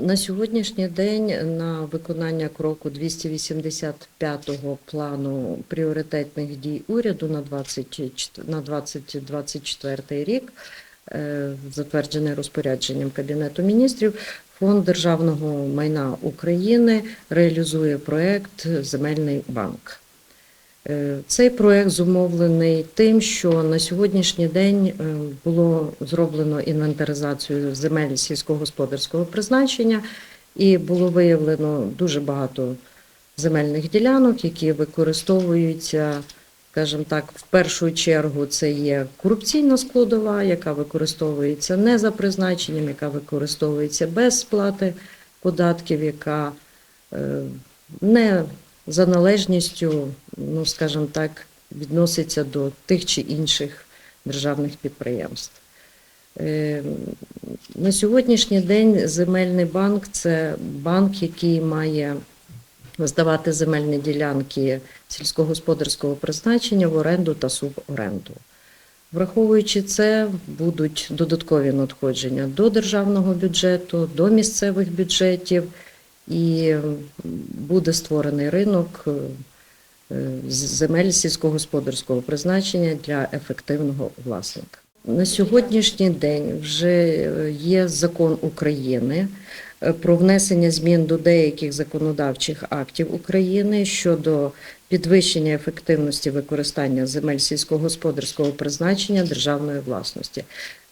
На сьогоднішній день на виконання кроку 285-го плану пріоритетних дій уряду на 24 на 2024 рік, е, затверджений розпорядженням Кабінету міністрів, Фонд державного майна України реалізує проект Земельний банк. Е, Цей проект зумовлений тим, що на сьогоднішній день е, було зроблено інвентаризацію земель сільськогосподарського призначення, і було виявлено дуже багато земельних ділянок, які використовуються, скажімо так, в першу чергу це є корупційна складова, яка використовується не за призначенням, яка використовується без сплати податків, яка е, не за належністю, ну скажімо так, відноситься до тих чи інших державних підприємств. Е, На сьогоднішній день земельний банк це банк, який має здавати земельні ділянки сільськогосподарського призначення в оренду та суборенду. Враховуючи це, будуть додаткові надходження до державного бюджету, до місцевих бюджетів, і буде створений ринок е, земель сільськогосподарського призначення для ефективного власника. На сьогоднішній день вже е, є закон України е, про внесення змін до деяких законодавчих актів України щодо підвищення ефективності використання земель сільськогосподарського призначення державної власності.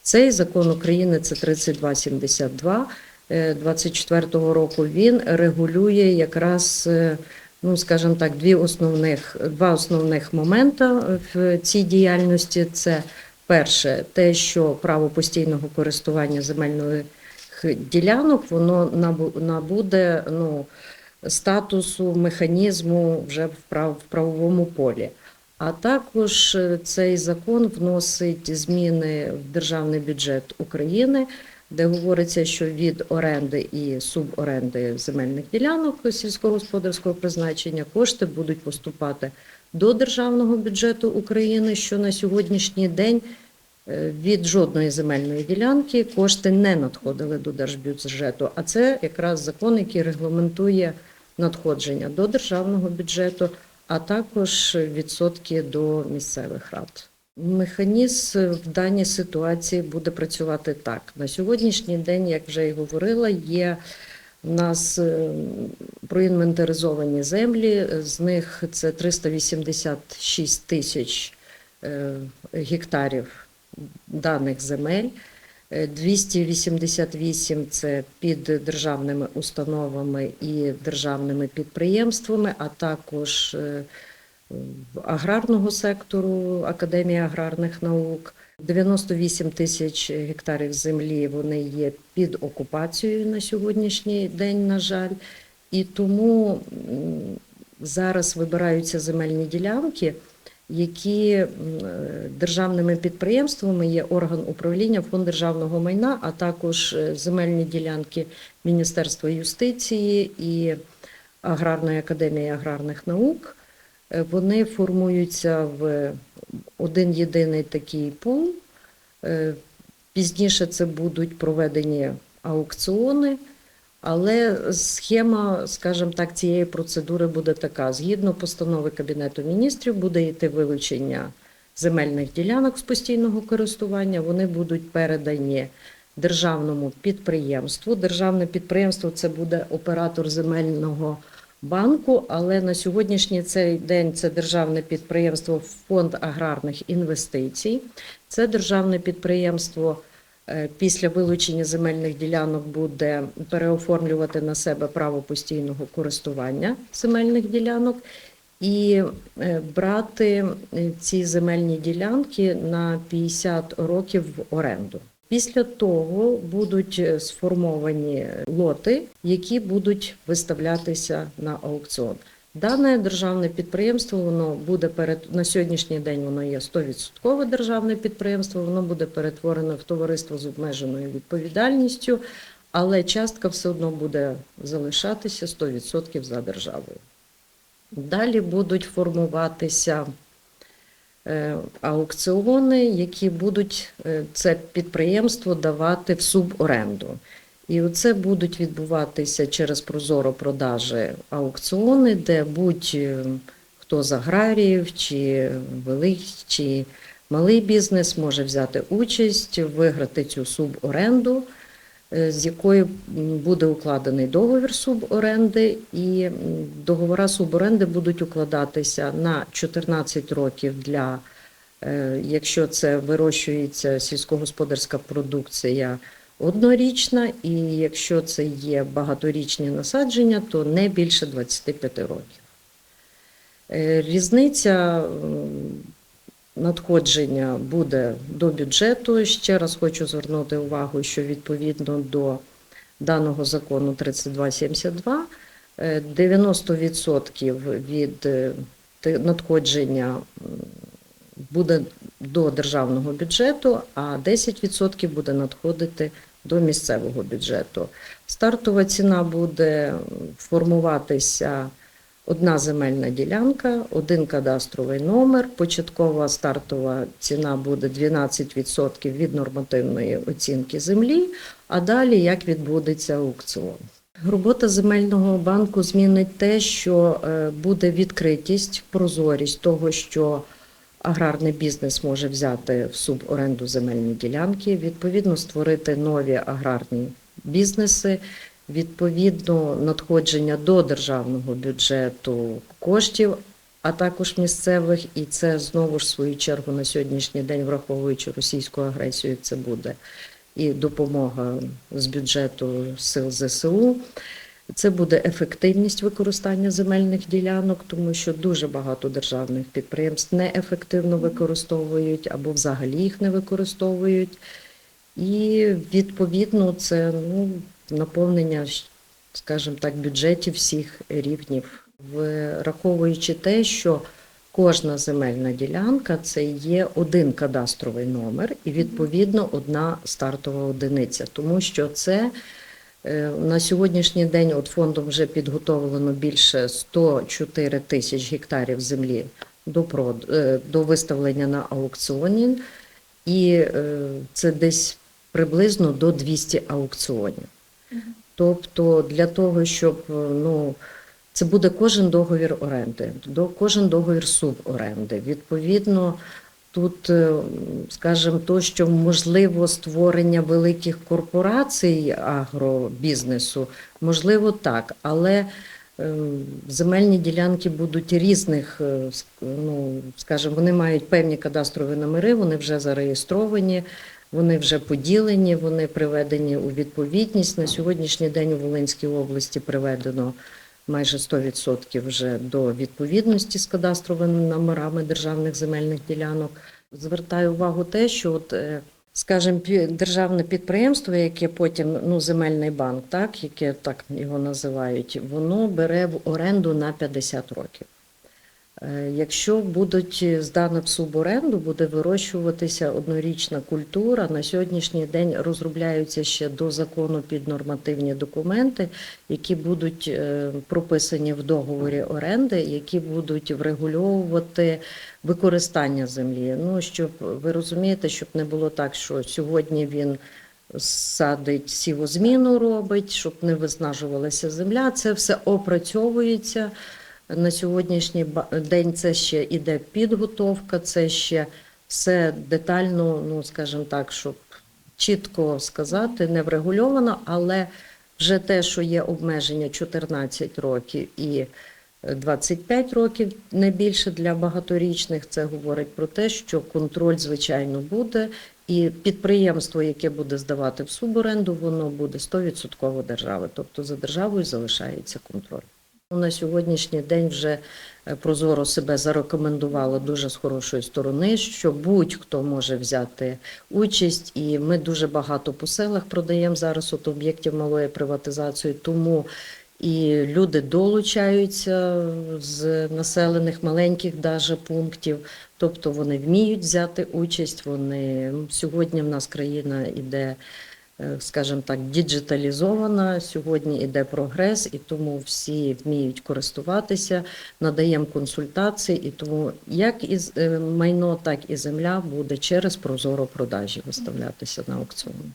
Цей закон України це 3272 е, 24-го року. Він регулює якраз, е, ну скажімо так, дві основних два основних моменти в цій діяльності. Це перше, те, що право постійного користування земельних ділянок воно набу- набуде ну, статусу механізму вже в правовому полі. А також е, цей закон вносить зміни в державний бюджет України, де говориться, що від оренди і суборенди земельних ділянок сільськогосподарського призначення кошти будуть поступати до державного бюджету України, що на сьогоднішній день е, від жодної земельної ділянки кошти не надходили до держбюджету. А це якраз закон, який регламентує надходження до державного бюджету, а також відсотки до місцевих рад. Механізм в даній ситуації буде працювати так. На сьогоднішній день, як вже і говорила, є в нас е, проінвентаризовані землі, з них це 386 тисяч е, гектарів даних земель. Е, 288 – це під державними установами і державними підприємствами, а також е, аграрного сектору Академії аграрних наук. 98 тисяч гектарів землі вони є під окупацією на сьогоднішній день, на жаль. І тому зараз вибираються земельні ділянки, які е, державними підприємствами є орган управління фонд державного майна, а також е, земельні ділянки Міністерства юстиції і Аграрної академії аграрних наук. Е, Вони формуються в один єдиний такий пул. Е, Пізніше це будуть проведені аукціони, але схема, скажімо так, цієї процедури буде така: згідно постанови Кабінету міністрів, буде йти вилучення земельних ділянок з постійного користування. Вони будуть передані державному підприємству. Державне підприємство це буде оператор земельного банку, але на сьогоднішній цей день це державне підприємство Фонд аграрних інвестицій. Це державне підприємство е, після вилучення земельних ділянок буде переоформлювати на себе право постійного користування земельних ділянок і е, брати е, ці земельні ділянки на 50 років в оренду. Після того будуть е, сформовані лоти, які будуть виставлятися на аукціон. Дане державне підприємство воно буде перед на сьогоднішній день. Воно є 100% державне підприємство. Воно буде перетворено в товариство з обмеженою відповідальністю, але частка все одно буде залишатися 100% за державою. Далі будуть формуватися аукціони, які будуть е, це підприємство давати в суборенду. І оце будуть відбуватися через прозоро продажі аукціони, де будь-хто з аграріїв, чи великий, чи малий бізнес може взяти участь, виграти цю суборенду, е, з якою м, буде укладений договір суборенди, і договори суборенди будуть укладатися на 14 років для Е, Якщо це вирощується сільськогосподарська продукція однорічна, і якщо це є багаторічні насадження, то не більше 25 років. Е, Різниця надходження буде до бюджету. Ще раз хочу звернути увагу, що відповідно до даного закону 3272 е, 90% від е, надходження буде до державного бюджету, а 10% буде надходити до місцевого бюджету. Стартова ціна буде формуватися одна земельна ділянка, один кадастровий номер. Початкова стартова ціна буде 12% від нормативної оцінки землі, а далі як відбудеться аукціон. Робота земельного банку змінить те, що е, буде відкритість, прозорість того, що аграрний бізнес може взяти в суборенду земельні ділянки, відповідно створити нові аграрні бізнеси, відповідно надходження до державного бюджету коштів, а також місцевих, і це знову ж в свою чергу на сьогоднішній день, враховуючи російську агресію, це буде і допомога з бюджету сил ЗСУ. Це буде ефективність використання земельних ділянок, тому що дуже багато державних підприємств неефективно використовують або взагалі їх не використовують. І відповідно це ну, наповнення, скажімо так, бюджетів всіх рівнів, враховуючи те, що кожна земельна ділянка це є один кадастровий номер і відповідно одна стартова одиниця, тому що це. Е, На сьогоднішній день от фондом вже підготовлено більше 104 тисяч гектарів землі до, прод... е, до виставлення на аукціоні, і е, це десь приблизно до 200 аукціонів. Тобто для того, щоб е, ну, це буде кожен договір оренди, кожен договір суборенди. Відповідно, тут, е, скажімо, то, що можливо створення великих корпорацій агробізнесу, можливо, так, але е, земельні ділянки будуть різних, ну, скажімо, вони мають певні кадастрові номери, вони вже зареєстровані. Вони вже поділені, вони приведені у відповідність. На сьогоднішній день у Волинській області приведено майже 100% вже до відповідності з кадастровими номерами державних земельних ділянок. Звертаю увагу те, що от, е, скажімо, державне підприємство, яке потім ну, земельний банк, так, яке так його називають, воно бере в оренду на 50 років. Е, Якщо будуть здано в суборенду, буде вирощуватися однорічна культура. На сьогоднішній день розробляються ще до закону піднормативні документи, які будуть е, прописані в договорі оренди, які будуть врегульовувати використання землі. Ну щоб ви розумієте, щоб не було так, що сьогодні він садить сівозміну робить, щоб не виснажувалася земля. Це все опрацьовується. На сьогоднішній день це ще іде підготовка, це ще все детально, ну скажімо так, щоб чітко сказати, не врегульовано, але вже те, що є обмеження 14 років і 25 років не більше для багаторічних, це говорить про те, що контроль, звичайно, буде, і підприємство, яке буде здавати в суборенду, воно буде 100% держави, тобто за державою залишається контроль. На сьогоднішній день вже е, Прозоро себе зарекомендувало дуже з хорошої сторони, що будь-хто може взяти участь, і ми дуже багато по селах продаємо зараз от об'єктів малої приватизації, тому і люди долучаються з населених маленьких даже пунктів, тобто вони вміють взяти участь. Вони сьогодні в нас країна іде скажімо так, діджиталізована. Сьогодні йде прогрес, і тому всі вміють користуватися, надаємо консультації, і тому як і е, майно, так і земля буде через прозоро продажі виставлятися на аукціони.